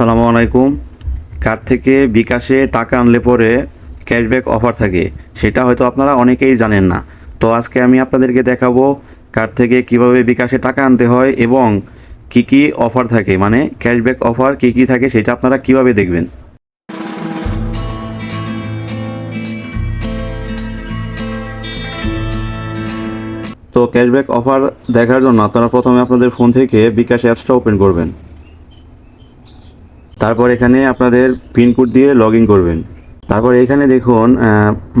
আসসালামু আলাইকুম। কার্ড থেকে বিকাশে টাকা আনলে পরে ক্যাশব্যাক অফার থাকে, সেটা হয়তো আপনারা অনেকেই জানেন না। তো আজকে আমি আপনাদেরকে দেখাবো কার্ড থেকে কীভাবে বিকাশে টাকা আনতে হয় এবং কি কি অফার থাকে মানে ক্যাশব্যাক অফার কি কি থাকে সেটা আপনারা কীভাবে দেখবেন। তো ক্যাশব্যাক অফার দেখার জন্য আপনারা প্রথমে আপনাদের ফোন থেকে বিকাশ অ্যাপসটা ওপেন করবেন। তারপর এখানে আপনাদের পিনকোড দিয়ে লগ ইন করবেন। তারপর এখানে দেখুন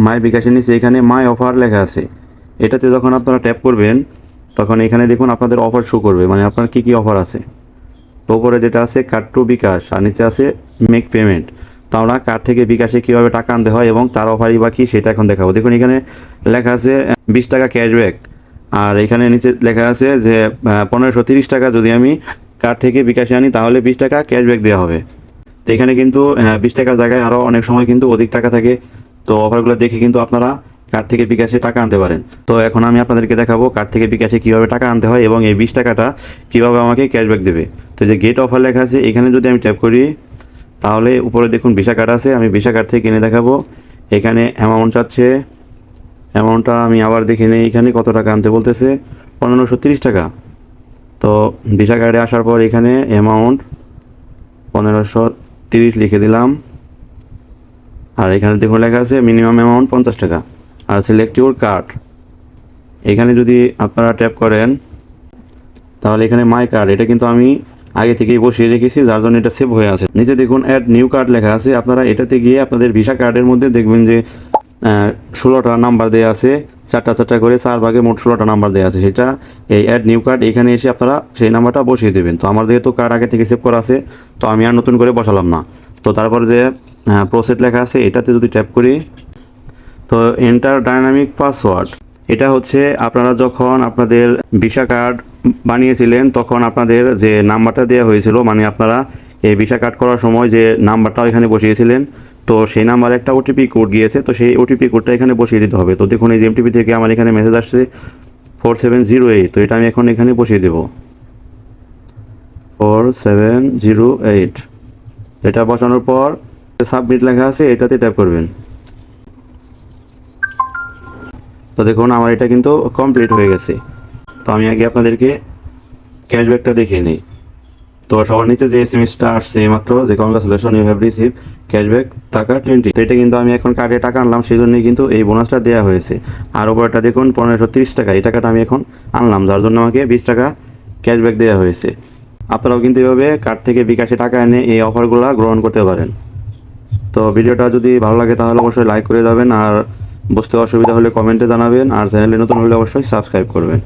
মাই বিকাশের নিচে এখানে মাই অফার লেখা আছে। এটাতে যখন আপনারা ট্যাপ করবেন, তখন এখানে দেখুন আপনাদের অফার শো করবে মানে আপনার কী কী অফার আছে। তো যেটা আছে কার্ড টু বিকাশ আর নিচে আছে মেক পেমেন্ট তো আমরা কার্ড থেকে বিকাশে কীভাবে টাকা আনতে হয় এবং তার অফারই বা কী, সেটা এখন দেখাবো। দেখুন, এখানে লেখা আছে বিশ টাকা ক্যাশব্যাক আর এখানে নিচে লেখা আছে যে পনেরোশো তিরিশ টাকা যদি আমি কার্ড থেকে বিকাশে আনি, তাহলে বিশ টাকা ক্যাশব্যাক দেওয়া হবে। তো এখানে কিন্তু বিশ টাকার জায়গায় আরও অনেক সময় কিন্তু অধিক টাকা থাকে। তো অফারগুলো দেখে কিন্তু আপনারা কার্ড থেকে বিকাশে টাকা আনতে পারেন। তো এখন আমি আপনাদেরকে দেখাবো কার্ড থেকে বিকাশে কীভাবে টাকা আনতে হয় এবং এই বিশ টাকাটা কীভাবে আমাকে ক্যাশব্যাক দেবে। তো যে গেট অফার লেখা আছে, এখানে যদি আমি ট্যাপ করি, তাহলে উপরে দেখুন ভিসা কার্ড আছে, আমি ভিসা কার্ড থেকে কিনে দেখাবো। এখানে অ্যামাউন্ট চাচ্ছে, অ্যামাউন্টটা আমি আবার দেখে নিই, এখানে কত টাকা আনতে বলতেছে, পনেরোশো তিরিশ টাকা। তো ভিসা কার্ডে আসার পর এখানে অ্যামাউন্ট পনেরোশো তিরিশ লিখে দিলাম। আর এখানে দেখুন লেখা আছে মিনিমাম অ্যামাউন্ট পঞ্চাশ টাকা। আর সিলেক্ট ইউর কার্ড এখানে যদি আপনারা ট্যাপ করেন, তাহলে এখানে মাই কার্ড এটা কিন্তু আমি আগে থেকেই বসিয়ে রেখেছি, যার জন্য এটা সেভ হয়ে আছে। নিচে দেখুন অ্যাড নিউ কার্ড লেখা আছে। আপনারা এটাতে গিয়ে আপনাদের ভিসা কার্ডের মধ্যে দেখবেন যে ষোলোটা নাম্বার দেওয়া আছে। চারটা চারটা করে চার ভাগে মোট ষোলোটা নাম্বার দেওয়া আছে। সেটা এই অ্যাড নিউ কার্ড এখানে এসে আপনারা সেই নাম্বারটা বসিয়ে দেবেন। তো আমার যেহেতু কার্ড আগে থেকে সেভ করা আছে, তো আমি আর নতুন করে বসালাম না। তো তারপর যে প্রসেট লেখা আছে, এটাতে যদি ট্যাপ করি, তো এন্টার ডাইনামিক পাসওয়ার্ড এটা হচ্ছে আপনারা যখন আপনাদের ভিসা কার্ড বানিয়েছিলেন, তখন আপনাদের যে নাম্বারটা দেওয়া হয়েছিল মানে আপনারা এই ভিসা কার্ড করার সময় যে নাম্বারটা এখানে বসিয়েছিলেন তো সেই নাম্বারে একটা ওটিপি কোড গিয়েছে, তো সেই ওটিপি কোডটা এখানে বসিয়ে দিতে হবে। তো দেখুন, এই এমটিপি থেকে আমার এখানে মেসেজ আসছে ফোর সেভেন জিরো এইট তো এটা আমি এখন এখানে বসিয়ে দেবো। ফোর সেভেন জিরো এইট এটা বসানোর পর সাবমিট লেখা আছে, এটাতে ট্যাপ করবেন। তো দেখুন, আমার এটা কিন্তু কমপ্লিট হয়ে গেছে। তো আমি আগে আপনাদেরকে ক্যাশব্যাকটা দেখিয়ে নিই। তো সবার নিচে যে এস এম এসটা আসছে মাত্র যে congratulation you have receive cashback টাকা টোয়েন্টি তো এটা কিন্তু আমি এখন কার্ডে টাকা আনলাম সেই জন্যই কিন্তু এই বোনাসটা দেওয়া হয়েছে। আর ওপরটা দেখুন, পনেরোশো তিরিশ টাকা, এই টাকাটা আমি এখন আনলাম, যার জন্য আমাকে বিশ টাকা ক্যাশব্যাক দেওয়া হয়েছে। আপনারাও কিন্তু এভাবে কার্ড থেকে বিকাশে টাকা এনে এই অফারগুলো গ্রহণ করতে পারেন। তো ভিডিওটা যদি ভালো লাগে, তাহলে অবশ্যই লাইক করে যাবেন, আর বুঝতে অসুবিধা হলে কমেন্টে জানাবেন, আর চ্যানেলে নতুন হলে অবশ্যই সাবস্ক্রাইব করবেন।